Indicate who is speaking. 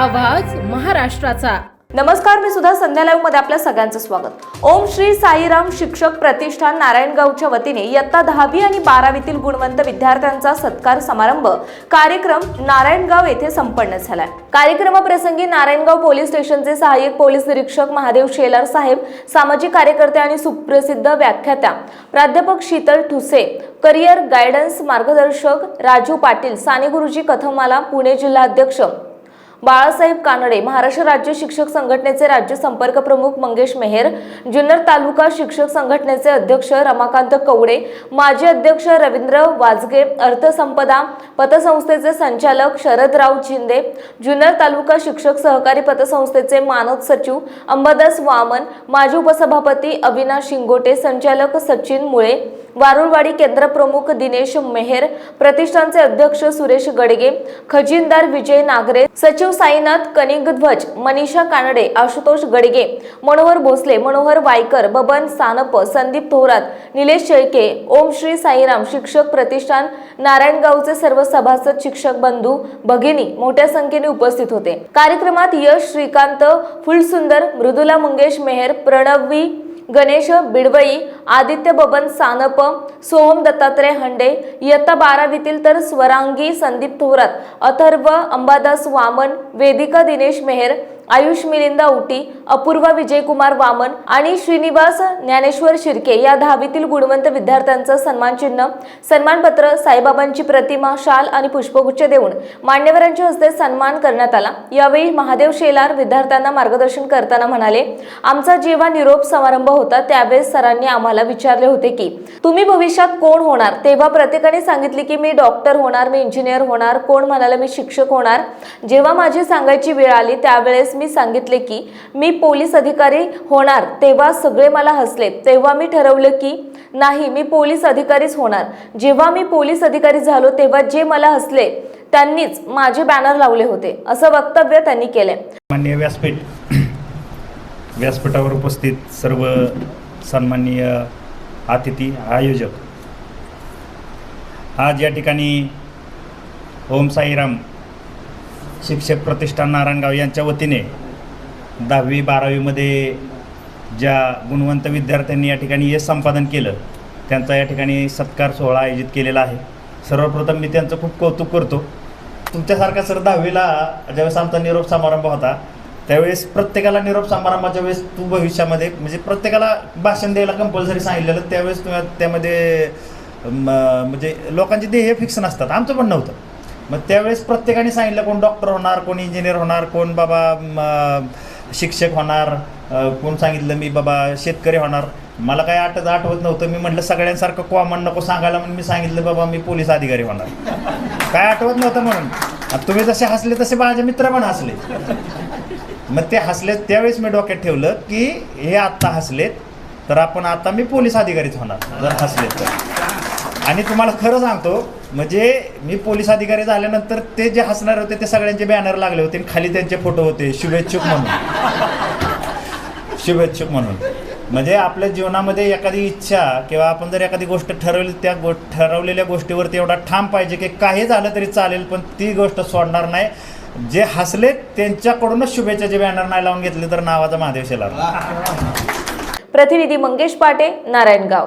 Speaker 1: आवाज महाराष्ट्राचा.
Speaker 2: नमस्कार मी सुद्धा संध्या लाईव्हमध्ये आपल्या सगळ्यांचं स्वागत. ओम श्री साईराम शिक्षक प्रतिष्ठान नारायणगावच्या वतीने इयत्ता दहावी आणि बारावीतील गुणवंत विद्यार्थ्यांचा सत्कार समारंभ कार्यक्रम नारायणगाव येथे संपन्न झालाय. कार्यक्रमाप्रसंगी नारायणगाव पोलीस स्टेशनचे सहाय्यक पोलीस निरीक्षक महादेव शेलार साहेब सामाजिक कार्यकर्ते आणि सुप्रसिद्ध व्याख्यात्या प्राध्यापक शीतल ठुसे करिअर गायडन्स मार्गदर्शक राजू पाटील साने गुरुजी कथमाला पुणे जिल्हा अध्यक्ष बाळासाहेब कानडे महाराष्ट्र राज्य शिक्षक संघटनेचे राज्य संपर्क प्रमुख मंगेश मेहेर जुन्नर तालुका शिक्षक संघटनेचे अध्यक्ष रमाकांत कवडे माजी अध्यक्ष रवींद्र वाजगे अर्थसंपदा पतसंस्थेचे संचालक शरदराव शिंदे जुन्नर तालुका शिक्षक सहकारी पतसंस्थेचे मानद सचिव अंबादास वामन माजी उपसभापती अविनाश शिंगोटे संचालक सचिन मुळे वारुळवाडी केंद्र प्रमुख दिनेश मेहेर प्रतिष्ठानचे अध्यक्ष सुरेश गडगे खजिनदार विजय नागरे सचिव साईनाथ कनिगध्वज मनीषा कानडे आशुतोष गडगे मनोहर भोसले मनोहर वायकर बबन सानप संदीप थोरात निलेश शेळके ओम श्री साईराम शिक्षक प्रतिष्ठान नारायणगावचे सर्व सभासद शिक्षक बंधू भगिनी मोठ्या संख्येने उपस्थित होते. कार्यक्रमात यश श्रीकांत फुलसुंदर मृदुला मंगेश मेहर प्रणवी गणेश बिडवई आदित्य बबन सानप सोहम दत्तात्रय हंडे इयत्ता बारावीतील तर स्वरांगी संदीप थोरात अथर्व अंबादास वामन वेदिका दिनेश मेहर आयुष मिलिंदा उटी अपूर्वा विजयकुमार वामन आणि श्रीनिवास ज्ञानेश्वर शिर्के या दहावीतील गुणवंत विद्यार्थ्यांचं सन्मान चिन्ह सन्मानपत्र साईबाबांची प्रतिमा शाल आणि पुष्पगुच्छ देऊन मान्यवरांच्या हस्ते सन्मान करण्यात आला. यावेळी महादेव शेलार विद्यार्थ्यांना मार्गदर्शन करताना म्हणाले आमचा जेव्हा निरोप समारंभ होता त्यावेळेस सरांनी आम्हाला विचारले होते की तुम्ही भविष्यात कोण होणार? तेव्हा प्रत्येकाने सांगितले की मी डॉक्टर होणार मी इंजिनियर होणार कोण म्हणाला मी शिक्षक होणार? जेव्हा माझी सांगायची वेळ आली त्यावेळेस मी सांगितले की मी पोलीस अधिकारी होणार तेव्हा सगळे मला हसले तेव्हा मी ठरवलं की नाही मी पोलीस अधिकारीच होणार. जेव्हा मी पोलीस अधिकारी झालो तेव्हा जे मला हसले त्यांनीच माझे बॅनर लावले होते. असं वक्तव्य त्यांनी केले
Speaker 3: मान्य व्यासपीठ व्यासपीठावर उपस्थित सर्व सन्माननीय अतिथी आयोजक. आज या ठिकाणी ओम साईराम शिक्षक प्रतिष्ठान नारायणगाव यांच्या वतीने दहावी बारावीमध्ये ज्या गुणवंत विद्यार्थ्यांनी या ठिकाणी यश संपादन केलं त्यांचा या ठिकाणी सत्कार सोहळा आयोजित केलेला आहे. सर्वप्रथम मी त्यांचं खूप कौतुक करतो. तुमच्यासारखा सर दहावीला ज्यावेळेस आमचा निरोप समारंभ होता त्यावेळेस प्रत्येकाला निरोप समारंभाच्या वेळेस तू भविष्यामध्ये म्हणजे प्रत्येकाला भाषण द्यायला कंपल्सरी सांगितलेलं त्यावेळेस तुम्ही त्यामध्ये म्हणजे लोकांचे ध्येय फिक्स नसतात. आमचं पण नव्हतं. मग त्यावेळेस प्रत्येकाने सांगितलं कोण डॉक्टर होणार कोण इंजिनियर होणार कोण बाबा शिक्षक होणार कोण सांगितलं मी बाबा शेतकरी होणार. मला काय आठ आठवत नव्हतं. मी म्हटलं सगळ्यांसारखं कॉमन नको सांगायला म्हणून मी सांगितलं बाबा मी पोलीस अधिकारी होणार. काय आठवत नव्हतं म्हणून. तुम्ही जसे हसले तसे माझे मित्र पण हसले. मग ते हसले त्यावेळेस मी डोक्यात ठेवलं की हे आत्ता हसलेत तर आपण आता मी पोलीस अधिकारीच होणार जर हसलेत तर. आणि तुम्हाला खरं सांगतो म्हणजे मी पोलीस अधिकारी झाल्यानंतर ते जे हसणार होते ते सगळ्यांचे बॅनर लागले होते आणि खाली त्यांचे फोटो होते शुभेच्छुक म्हणून. शुभेच्छुक म्हणून. म्हणजे आपल्या जीवनामध्ये एखादी इच्छा किंवा आपण जर एखादी गोष्ट ठरवली त्या गो ठरवलेल्या गोष्टीवरती एवढा ठाम पाहिजे की काही झालं तरी चालेल पण ती गोष्ट सोडणार नाही. जे हसले त्यांच्याकडूनच शुभेच्छाचे बॅनर नाही लावून घेतले तर नावाचा महादेव शेलार.
Speaker 2: प्रतिनिधी मंगेश पाटे नारायणगाव.